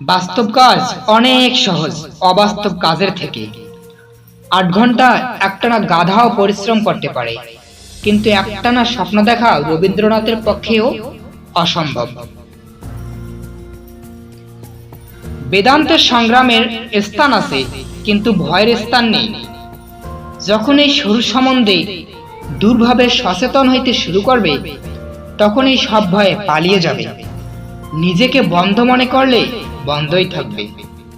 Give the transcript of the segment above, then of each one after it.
বাস্তব কাজ অনেক সহজ, অবাস্তব কাজের থেকে। আট ঘণ্টা একটানা গাধাও পরিশ্রম করতে পারে, কিন্তু একটানা স্বপ্ন দেখা রবীন্দ্রনাথের পক্ষেও অসম্ভব। বেদান্তের সংগ্রামের স্থান আছে, কিন্তু ভয়ের স্থান নেই। যখন এই সরু সম্বন্ধে দুর্ভাবে সচেতন হইতে শুরু করবে, তখন এই সব ভয়ে পালিয়ে যাবে। নিজেকে বন্ধ মনে করলে বন্ধই থাকবে।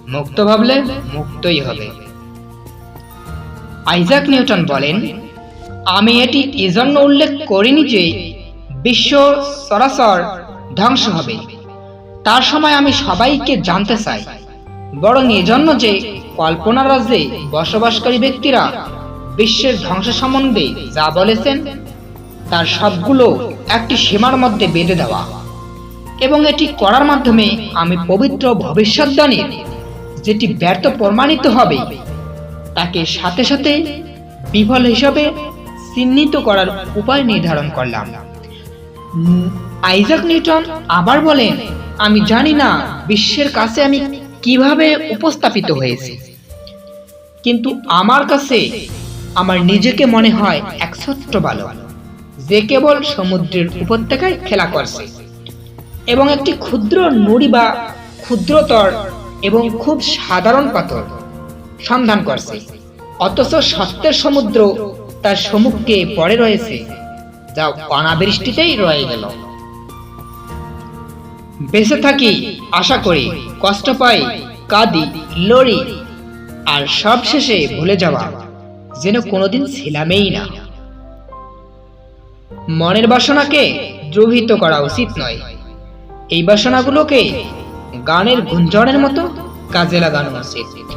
মুক্ত ভাবলে মুক্তই হবে। আইজাক নিউটন বলেন, আমি এটি এজন্য উল্লেখ করিনি যে বিশ্ব সরাসর ধ্বংস হবে। তার সময় আমি সবাইকে জানতে চাই। বরং এজন্য যে কল্পনা রাজ্যে বসবাসকারী ব্যক্তিরা বিশ্বের ধ্বংস সম্বন্ধে যা বলেছেন, তার সবগুলো একটি সীমার মধ্যে বেঁধে দেওয়া। এবং এটি করার মাধ্যমে আমি পবিত্র ভবিষ্যৎবাণীর যেটি ব্যর্থ প্রমাণিত হবে, তাকে সাথে সাথে বিফল হিসাবে চিহ্নিত করার উপায় নির্ধারণ করলাম। আইজাক নিউটন আবার বলেন, আমি জানি না বিশ্বের কাছে আমি কীভাবে উপস্থাপিত হয়েছি। কিন্তু আমার কাছে আমার নিজেকে মনে হয় এক ছোট্ট বালক, যে কেবল সমুদ্রের উপত্যকায় খেলা করছে। এবং একটি ক্ষুদ্র নুড়ি বা ক্ষুদ্রতর এবং খুব সাধারণ পাথর সন্ধান করছে। অথচ সত্যের সমুদ্র তার সম্মুখে পড়ে রয়েছে, যা অনাবৃষ্টিতেই রয়ে গেল। বেঁচে থাকি, আশা করি, কষ্ট পাই, কাঁদি, লড়ি, আর সব শেষে ভুলে যাওয়া, যেন কোনোদিন ছিলামই না। মনের বাসনাকে দ্রোহিত করা উচিত নয়। এই বাসনাগুলোকে গানের গুঞ্জনের মতো কাজে লাগানো উচিত